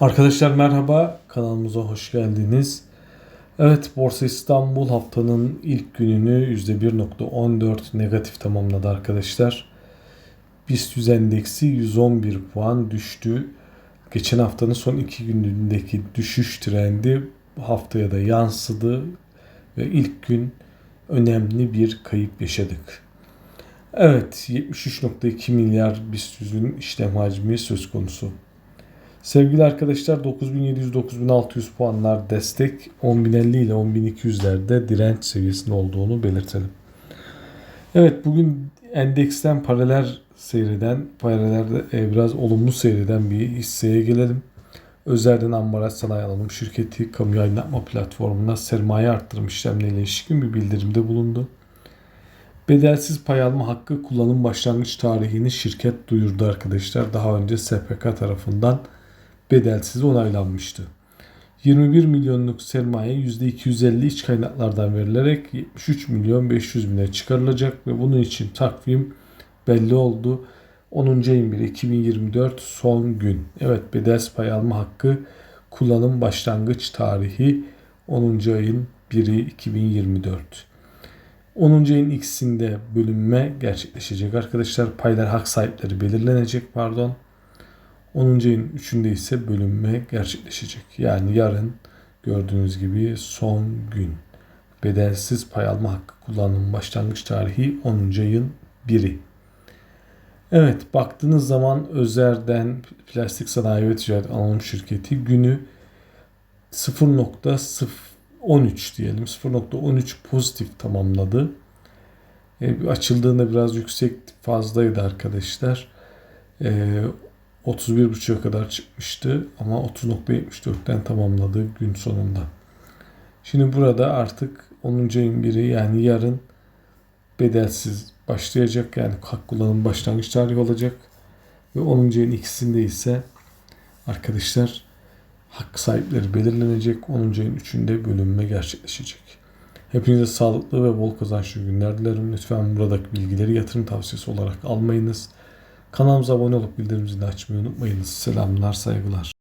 Arkadaşlar merhaba, kanalımıza hoş geldiniz. Evet, Borsa İstanbul haftanın ilk gününü %1.14 negatif tamamladı arkadaşlar. BIST 100 endeksi 111 puan düştü. Geçen haftanın son iki günündeki düşüş trendi haftaya da yansıdı ve ilk gün önemli bir kayıp yaşadık. Evet, 73.2 milyar BIST 100'ün işlem hacmi söz konusu. Sevgili arkadaşlar 9700-9600 puanlar destek 10.050 ile 10.200'lerde direnç seviyesinde olduğunu belirtelim. Evet bugün endeksten paralel seyreden, paralelde e, biraz olumlu seyreden bir hisseye gelelim. Özer'den Ambarat Sanayi Anonim Şirketi kamu yayınlatma platformuna sermaye arttırım işlemleriyle ilişkin bir bildirimde bulundu. Bedelsiz pay alma hakkı kullanım başlangıç tarihini şirket duyurdu arkadaşlar. Daha önce SPK tarafından bedelsiz onaylanmıştı. 21 milyonluk sermaye %250 iç kaynaklardan verilerek 73 milyon 500 bine çıkarılacak ve bunun için takvim belli oldu. 10. ayın 1 2024 son gün. Evet bedelsiz pay alma hakkı kullanım başlangıç tarihi 10. ayın 1'i 2024. 10. ayın ikisinde bölünme gerçekleşecek arkadaşlar. Paylar hak sahipleri belirlenecek pardon. 10. ayın 3'ünde ise bölünme gerçekleşecek. Yani yarın gördüğünüz gibi son gün. Bedelsiz pay alma hakkı kullanım başlangıç tarihi 10. ayın 1'i. Evet baktığınız zaman Özer'den Plastik Sanayi ve Ticaret Anonim Şirketi günü 0.13 diyelim 0.13 pozitif tamamladı. E, açıldığında biraz yüksek fazlaydı arkadaşlar. E, 31.5'a kadar çıkmıştı ama 30.74'ten tamamladı gün sonunda. Şimdi burada artık 10. ayın biri yani yarın bedelsiz başlayacak yani hak kullanım başlangıç tarihi olacak ve 10. ayın ikisinde ise arkadaşlar hak sahipleri belirlenecek 10. ayın 3'ünde bölünme gerçekleşecek. Hepinize sağlıklı ve bol kazançlı günler dilerim. Lütfen buradaki bilgileri yatırım tavsiyesi olarak almayınız. Kanalımıza abone olup bildirim zilini açmayı unutmayınız. Selamlar, saygılar.